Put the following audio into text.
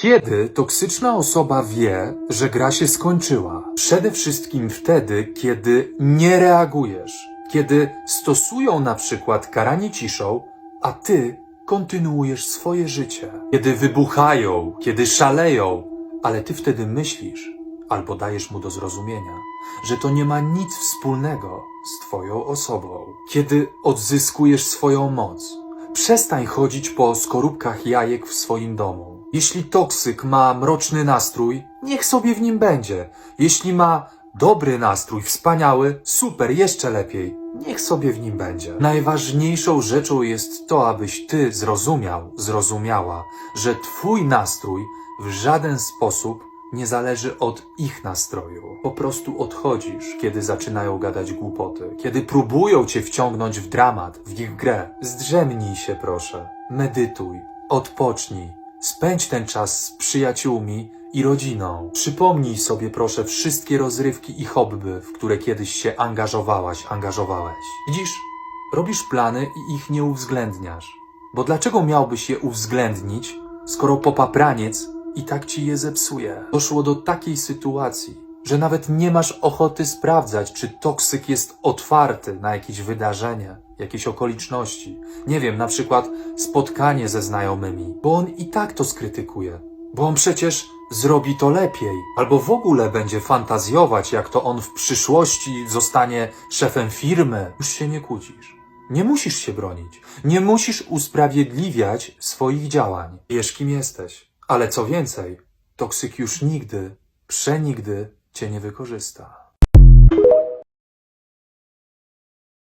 Kiedy toksyczna osoba wie, że gra się skończyła? Przede wszystkim wtedy, kiedy nie reagujesz. Kiedy stosują na przykład karanie ciszą, a ty kontynuujesz swoje życie. Kiedy wybuchają, kiedy szaleją, ale ty wtedy myślisz, albo dajesz mu do zrozumienia, że to nie ma nic wspólnego z twoją osobą. Kiedy odzyskujesz swoją moc, przestań chodzić po skorupkach jajek w swoim domu. Jeśli toksyk ma mroczny nastrój, niech sobie w nim będzie. Jeśli ma dobry nastrój, wspaniały, super, jeszcze lepiej, niech sobie w nim będzie. Najważniejszą rzeczą jest to, abyś ty zrozumiał, zrozumiała, że twój nastrój w żaden sposób nie zależy od ich nastroju. Po prostu odchodzisz, kiedy zaczynają gadać głupoty, kiedy próbują cię wciągnąć w dramat, w ich grę. Zdrzemnij się, proszę. Medytuj, odpocznij. Spędź ten czas z przyjaciółmi i rodziną. Przypomnij sobie, proszę, wszystkie rozrywki i hobby, w które kiedyś się angażowałaś, angażowałeś. Widzisz, robisz plany i ich nie uwzględniasz. Bo dlaczego miałbyś je uwzględnić, skoro popapraniec i tak ci je zepsuje? Doszło do takiej sytuacji, że nawet nie masz ochoty sprawdzać, czy toksyk jest otwarty na jakieś wydarzenie, jakieś okoliczności. Nie wiem, na przykład spotkanie ze znajomymi, bo on i tak to skrytykuje. Bo on przecież zrobi to lepiej, albo w ogóle będzie fantazjować, jak to on w przyszłości zostanie szefem firmy. Już się nie kłócisz. Nie musisz się bronić. Nie musisz usprawiedliwiać swoich działań. Wiesz, kim jesteś. Ale co więcej, toksyk już nigdy, przenigdy cię nie wykorzysta.